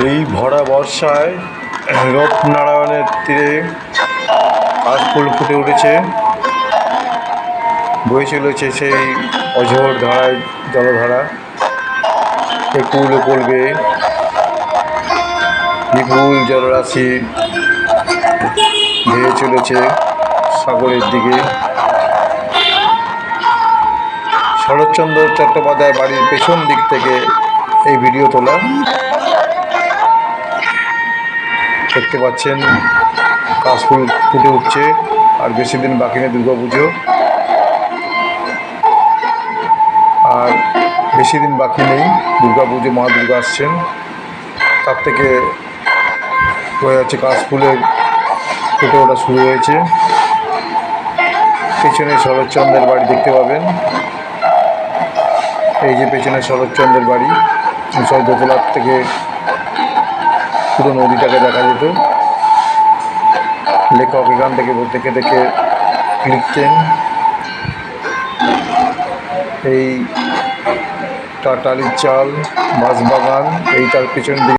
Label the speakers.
Speaker 1: এই ভরা বর্ষায় রূপনারায়ণের তীরে কাশফুল ফুটে উঠেছে। বয়ে চলেছে সেই অঝোর ধারায় জলধারা। একুল একুল বেয়ে বিপুল জলরাশি ধেয়ে চলেছে সাগরের দিকে। শরৎচন্দ্র চট্টোপাধ্যায় বাড়ির পেছন দিক থেকে এই ভিডিও তোলা। দেখতে পাচ্ছেন, কাশফুল ফুটে উঠছে, আর বেশি দিন বাকি নেই দুর্গা পুজো। আর বেশি দিন বাকি নেই, দুর্গা পুজো, মা দুর্গা আসছেন। তার থেকে হয়ে যাচ্ছে কাশফুলের ফুটে ওঠা শুরু হয়েছে। পেছনে শরৎচন্দ্রের বাড়ি দেখতে পাবেন। এই যে পেছনে শরৎচন্দ্রের বাড়ি সব দোতলার থেকে পুরো নদীটাকে দেখা যেত। লেখক এখান থেকে দেখে দেখে লিখতেন। এই টাটালির চাল বাঁশবাগান এই তার পেছন দিকে